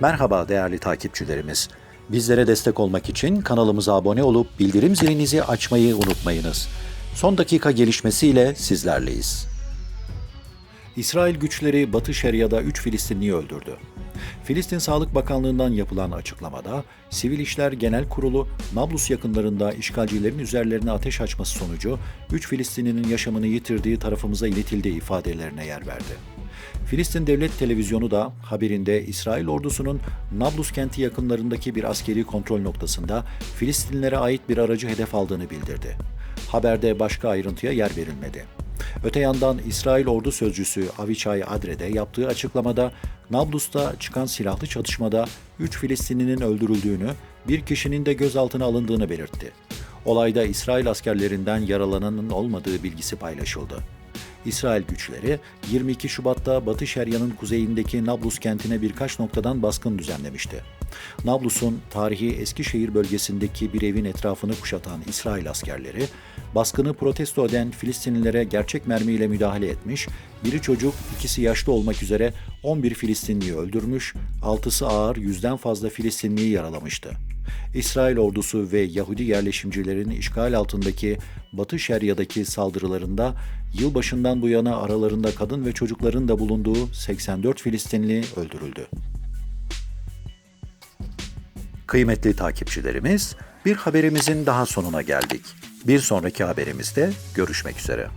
Merhaba değerli takipçilerimiz. Bizlere destek olmak için kanalımıza abone olup bildirim zilinizi açmayı unutmayınız. Son dakika gelişmesiyle sizlerleyiz. İsrail güçleri Batı Şeria'da 3 Filistinliyi öldürdü. Filistin Sağlık Bakanlığı'ndan yapılan açıklamada, Sivil İşler Genel Kurulu, Nablus yakınlarında işgalcilerin üzerlerine ateş açması sonucu 3 Filistinlinin yaşamını yitirdiği tarafımıza iletildiği ifadelerine yer verdi. Filistin Devlet Televizyonu da haberinde İsrail ordusunun Nablus kenti yakınlarındaki bir askeri kontrol noktasında Filistinlilere ait bir aracı hedef aldığını bildirdi. Haberde başka ayrıntıya yer verilmedi. Öte yandan İsrail ordu sözcüsü Avichai Adre de yaptığı açıklamada Nablus'ta çıkan silahlı çatışmada 3 Filistinlinin öldürüldüğünü, bir kişinin de gözaltına alındığını belirtti. Olayda İsrail askerlerinden yaralananın olmadığı bilgisi paylaşıldı. İsrail güçleri 22 Şubat'ta Batı Şeria'nın kuzeyindeki Nablus kentine birkaç noktadan baskın düzenlemişti. Nablus'un tarihi Eskişehir bölgesindeki bir evin etrafını kuşatan İsrail askerleri, baskını protesto eden Filistinlilere gerçek mermiyle müdahale etmiş, biri çocuk, ikisi yaşlı olmak üzere 11 Filistinliyi öldürmüş, 6'sı ağır yüzden fazla Filistinliyi yaralamıştı. İsrail ordusu ve Yahudi yerleşimcilerin işgal altındaki Batı Şeria'daki saldırılarında yılbaşından bu yana aralarında kadın ve çocukların da bulunduğu 84 Filistinli öldürüldü. Kıymetli takipçilerimiz, bir haberimizin daha sonuna geldik. Bir sonraki haberimizde görüşmek üzere.